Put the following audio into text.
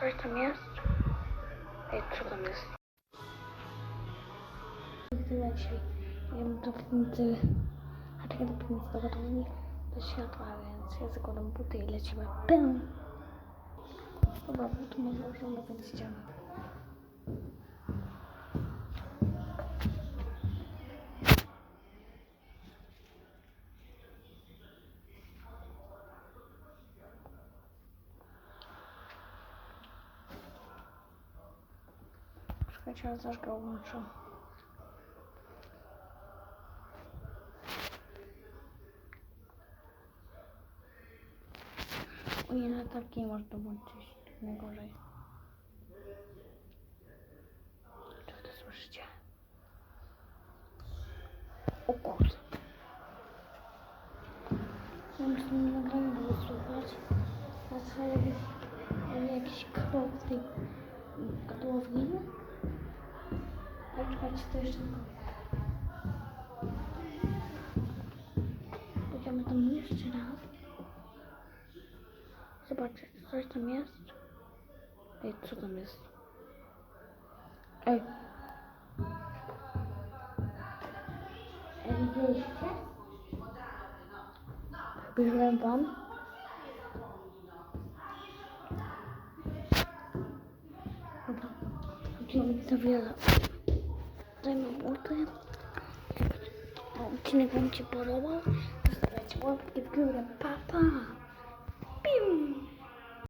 Coś tam jest? Ej, co tam jest? Tyle dzisiaj. Jem do piwnicy. A czekaj do piwnicy do gotowni do światła, więc ja zakładam buty i lecimy. Pym! Dobra, buty może więc idziemy. Czekajcie, ale zaraz go włączę. Nie, na taki można włączyć. Najgorzej. Czy to słyszycie? O kurde. Ja myślę, że nagranie było słychać. A co jakiś krok tej? karıştırdım. Hocam tam jest raz. het coś tam jest. Ej, co tam jest? Ej. een Byłem wam. Dobra. Widzimy to wiele. Время работаем. Ученикам Чапарова. Здравствуйте, вот и говорим, папа.